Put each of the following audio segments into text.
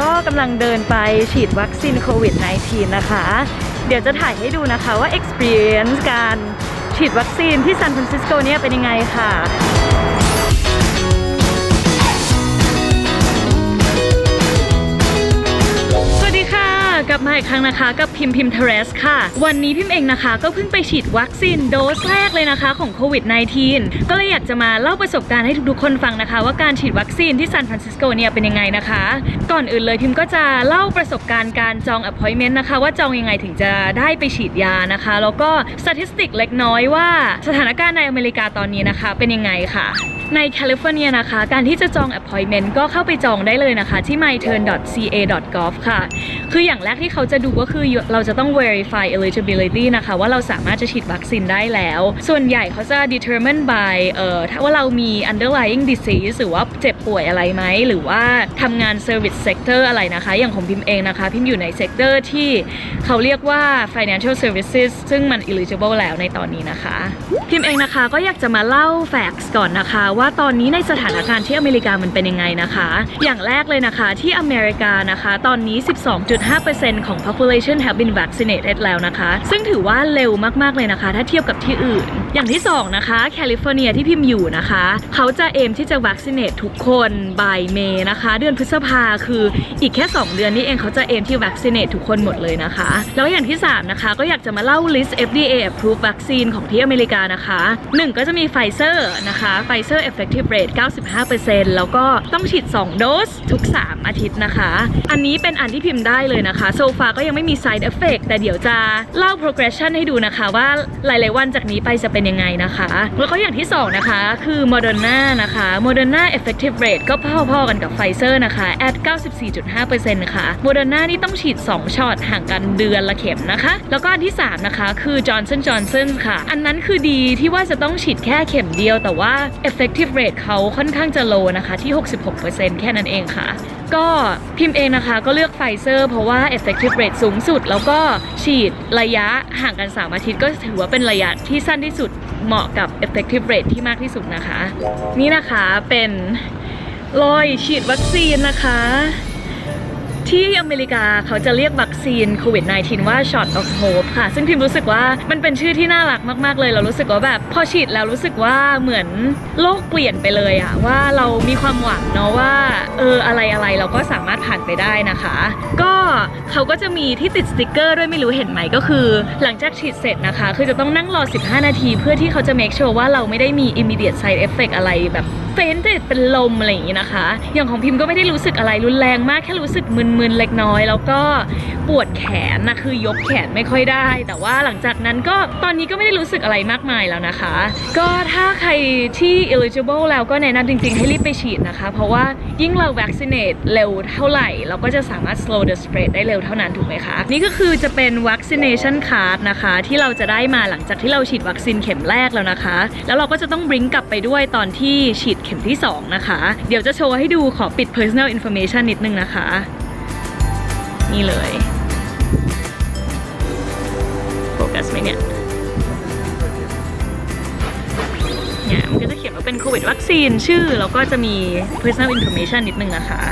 ก็กำลังเดินไปฉีดวัคซีนโควิด -19 นะคะ เดี๋ยวจะถ่ายให้ดูนะคะว่า experience การฉีดวัคซีนที่ซานฟรานซิสโกเนี่ยเป็นยังไงค่ะ ลับมาอีกครั้งนะคะกับพิมพิมเทเรสค่ะ วันนี้พิมเองนะคะ ก็เพิ่งไปฉีดวัคซีนโดสแรกเลยนะคะของโควิด -19 ก็เลยอยากจะมาเล่าประสบการณ์ให้ทุกๆคนฟังนะคะ ว่าการฉีดวัคซีนที่ซานฟรานซิสโกเนี่ยเป็นยังไงนะคะ ก่อนอื่นเลยพิมก็จะเล่าประสบการณ์การจอง appointment นะคะว่าจองยังไงถึงจะได้ไปฉีดยานะคะ แล้วก็สถิติเล็กน้อยว่าสถานการณ์ในอเมริกาตอนนี้นะคะ เป็นยังไงค่ะ ในแคลิฟอร์เนียนะคะ การที่จะจอง appointment ก็เข้าไปจองได้เลยนะคะ ที่ myturn.ca.gov ค่ะ คืออย่างแรกที่เขาจะดูก็คือเราจะต้อง verify eligibility นะคะ ว่าเราสามารถจะฉีดวัคซีนได้แล้ว ส่วนใหญ่เขาจะ determine by เอ่อถ้าว่าเรามี underlying disease หรือว่าเจ็บป่วยอะไรไหม หรือว่าทำงาน service sector อะไรนะคะ อย่างของพิมเองนะคะ พิมอยู่ใน sector ที่เขาเรียกว่า financial services ซึ่งมัน eligible แล้วในตอนนี้นะคะ พิมเองนะคะก็อยากจะมาเล่า facts ก่อนนะคะว่าตอนนี้ในสถานการณ์ที่อเมริกามันเป็นยังไงนะคะ อย่างแรกเลยนะคะที่อเมริกานะคะ ตอนนี้ 12.5%ของ population have been vaccinated แล้วนะคะ ซึ่งถือว่าเร็วมากๆเลยนะคะ ถ้าเทียบกับที่อื่นอย่างที่ 2 นะคะแคลิฟอร์เนียที่พิมพ์อยู่นะคะ เขาจะเอมที่จะ vaccinate ทุกคนบ่ายเมนะคะ เดือนพฤษภาคืออีกแค่ 2 เดือนนี้เองเขาจะเอมที่ vaccinate ทุกคนหมดเลยนะคะ แล้วอย่างที่ 3 นะคะ ก็อยากจะมาเล่า list FDA approved vaccine ของที่อเมริกานะคะ 1 ก็จะมีไฟเซอร์นะคะไฟเซอร์ effective rate 95%แล้วก็ต้องฉีด 2 โดสทุก 3 อาทิตย์นะคะ อันนี้เป็นอันที่พิมพ์ได้เลยนะคะโซฟาก็ยังไม่มี side effect แต่เดี๋ยวจะเล่า progression ให้ดูนะคะว่าหลาย ๆ วันจากนี้ไปจะเป็นยังไงนะคะ แล้วก็อย่างที่ 2 นะคะ คือ Moderna นะคะ Moderna effective rate ก็พอๆกันกับไฟเซอร์นะคะ at 94.5%ค่ะ Moderna นี่ต้องฉีด 2ช็อตห่างกันเดือนละเข็มนะคะ แล้วก็อันที่ 3 นะคะ คือ Johnson Johnson ค่ะ อันนั้นคือดีที่ว่าจะต้องฉีดแค่เข็มเดียว แต่ว่า effective rate เขาค่อนข้างจะ low นะคะที่ 66%แค่นั้นเองค่ะ ก็พิมพ์เองนะคะ ก็เลือกไฟเซอร์ เพราะว่า effective rate สูงสุด แล้วก็ฉีดระยะห่างกัน 3 อาทิตย์ก็ถือว่าเป็นระยะที่สั้นที่สุดเหมาะกับ effective rate ที่มากที่สุดนะคะ นี่นะคะเป็นรอยฉีดวัคซีนนะคะ ที่อเมริกาเขาจะเรียกวัคซีนโควิด -19 ว่า shot of hope ค่ะ ซึ่งพิมรู้สึกว่ามันเป็นชื่อที่น่ารักมากๆเลย เรารู้สึกว่าแบบพอฉีดแล้วรู้สึกว่าเหมือนโลกเปลี่ยนไปเลยอะว่าเรามีความหวังเนาะว่าเอออะไรอะไรเราก็สามารถผ่านไปได้นะคะ ก็เขาก็จะมีที่ติดสติกเกอร์ด้วยไม่รู้เห็นไหมก็คือ หลังจากฉีดเสร็จนะคะ คือจะต้องนั่งรอ 15 นาที เพื่อที่เขาจะ make sure ว่าเราไม่ได้มี immediate side effect อะไรแบบ เฟนต์เป็นลมอะไรอย่างนี้นะคะ อย่างของพิมพ์ก็ไม่ได้รู้สึกอะไรรุนแรงมากแค่รู้สึกมึนๆเล็กน้อย แล้วก็ ปวดแขนนะคือยกแขนไม่ค่อยได้ แต่ว่าหลังจากนั้นก็ตอนนี้ก็ไม่ได้รู้สึกอะไรมากมายแล้วนะคะ ก็ถ้าใครที่ eligible แล้วก็แนะนำจริงๆ ให้รีบไปฉีดนะคะ เพราะว่ายิ่งเรา vaccinate เร็วเท่าไหร่ เราก็จะสามารถ slow the spread ได้เร็วเท่านั้นถูกไหมคะ นี่ก็คือจะเป็น vaccination card นะคะ ที่เราจะได้มาหลังจากที่เราฉีดวัคซีนเข็มแรกแล้วนะคะ แล้วเราก็จะต้อง bring กลับไปด้วยตอนที่ฉีดเข็มที่ 2 นะคะ เดี๋ยวจะโชว์ให้ดูขอปิด personal information นิดนึงนะคะ นี่เลย กัสไหมเนี่ยเนี่ยมันก็จะเขียนว่าเป็นโควิดวัคซีนชื่อ แล้วก็จะมี personal information นิดนึงนะคะ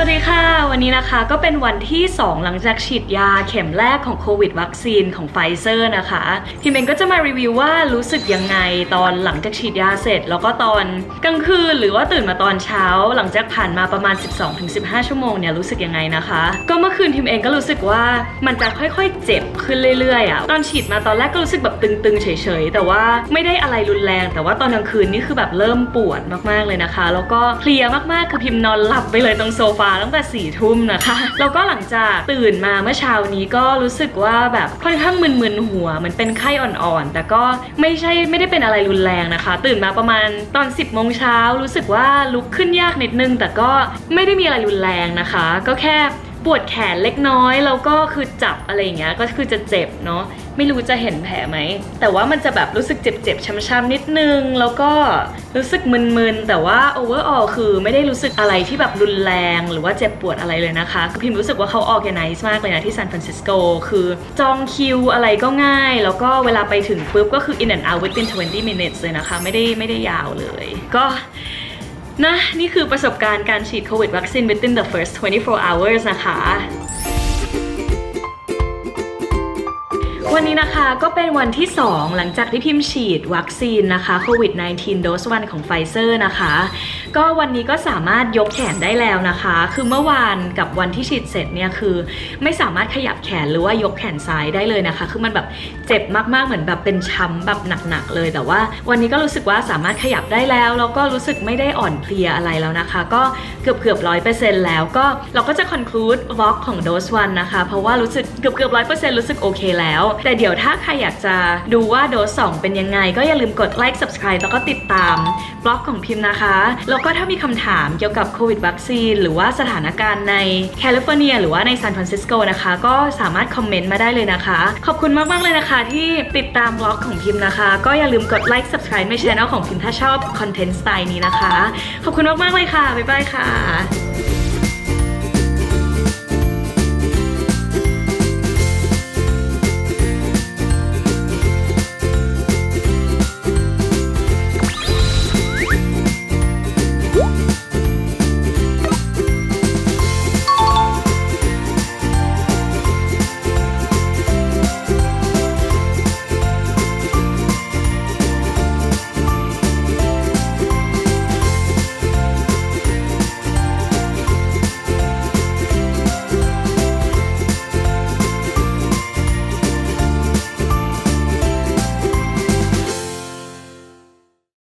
สวัสดีค่ะ วันนี้นะคะก็เป็นวันที่ 2 หลังจากฉีดยาเข็มแรกของโควิดวัคซีนของไฟเซอร์นะคะพิมเองก็จะมารีวิวว่ารู้สึกยังไงตอนหลังจากฉีดยาเสร็จ แล้วก็ตอนกลางคืนหรือว่าตื่นมาตอนเช้า หลังจากผ่านมาประมาณ 12-15 ชั่วโมงเนี่ยรู้สึกยังไงนะคะ ก็เมื่อคืนพิมเองก็รู้สึกว่ามันจะค่อยๆ เจ็บขึ้นเรื่อยๆอะตอนฉีดมาตอนแรกก็รู้สึกแบบตึงๆเฉยๆแต่ว่าไม่ได้อะไรรุนแรง แต่ว่าตอนกลางคืนนี่คือแบบเริ่มปวดมากๆเลยนะคะ แล้วก็เพลียมากๆคือพิมนอนหลับไปเลยตรงโซฟาตั้งแต่สี่ทุ่มนะคะ แล้วก็หลังจากตื่นมาเมื่อเช้านี้ก็รู้สึกว่าแบบค่อนข้างมึนๆหัวเหมันเป็นไข้อ่อนๆ แต่ก็ไม่ใช่ไม่ได้เป็นอะไรรุนแรงนะคะ ตื่นมาประมาณตอน 10โมงเช้ารู้สึกว่าลุกขึ้นยากนิดนึง แต่ก็ไม่ได้มีอะไรรุนแรงนะคะ ก็แค่ ปวดแขนเล็กน้อยแล้วก็คือจับอะไรอย่างเงี้ยก็คือจะเจ็บเนาะไม่รู้จะเห็นแผลไหม แต่ว่ามันจะแบบรู้สึกเจ็บๆช้ำๆนิดนึง แล้วก็รู้สึกมึนๆ แต่ว่า overall คือไม่ได้รู้สึกอะไรที่แบบรุนแรง หรือว่าเจ็บปวดอะไรเลยนะคะ คือพิมรู้สึกว่าเขา organize มากเลยนะที่ซานฟรานซิสโกคือจองคิวอะไรก็ง่าย แล้วก็เวลาไปถึงปุ๊บก็คือ in and out within 20 minutes เลยนะคะ ไม่ได้ไม่ได้ยาวเลย ก็ นะ นี่คือประสบการณ์การฉีดโควิดวัคซีน within the first 24 hours นะคะ วันนี้นะคะก็เป็นวันที่ 2 หลังจากที่พิมพ์ฉีดวัคซีนนะคะโควิด -19 โดสวันของไฟเซอร์นะคะ ก็วันนี้ก็สามารถยกแขนได้แล้วนะคะ คือเมื่อวานกับวันที่ฉีดเสร็จเนี่ยคือ ไม่สามารถขยับแขนหรือว่ายกแขนซ้ายได้เลยนะคะ คือมันแบบเจ็บมากๆเหมือนแบบเป็นช้ำแบบหนักๆเลย แต่ว่าวันนี้ก็รู้สึกว่าสามารถขยับได้แล้วแล้วก็รู้สึกไม่ได้อ่อนเพลียอะไรแล้วนะคะ ก็เกือบเกือบร้อยเปอร์เซ็นต์แล้วก็เราก็จะ conclude vlog ของโดสวันนะคะ เพราะว่ารู้สึกเกือบเกือบร้อยเปอร์เซ็นต์รู้สึกโอเคแล้วแต่เดี๋ยวถ้าใครอยากจะดูว่าโดส2เป็นยังไง ก็อย่าลืมกด like subscribe แล้วก็ติดตามบล็อกของพิมพ์นะคะ แล้วก็ถ้ามีคำถามเกี่ยวกับโควิดวัคซีน หรือว่าสถานการณ์ในแคลิฟอร์เนีย หรือว่าในซานฟรานซิสโกนะคะ ก็สามารถคอมเมนต์มาได้เลยนะคะ ขอบคุณมาก ๆ เลยนะคะที่ติดตามบล็อกของพิมพ์นะคะ ก็อย่าลืมกด like subscribe ในช่องของพิมพ์ถ้าชอบคอนเทนต์สไตล์นี้นะคะ ขอบคุณมาก ๆ เลยค่ะ บ๊ายบายค่ะ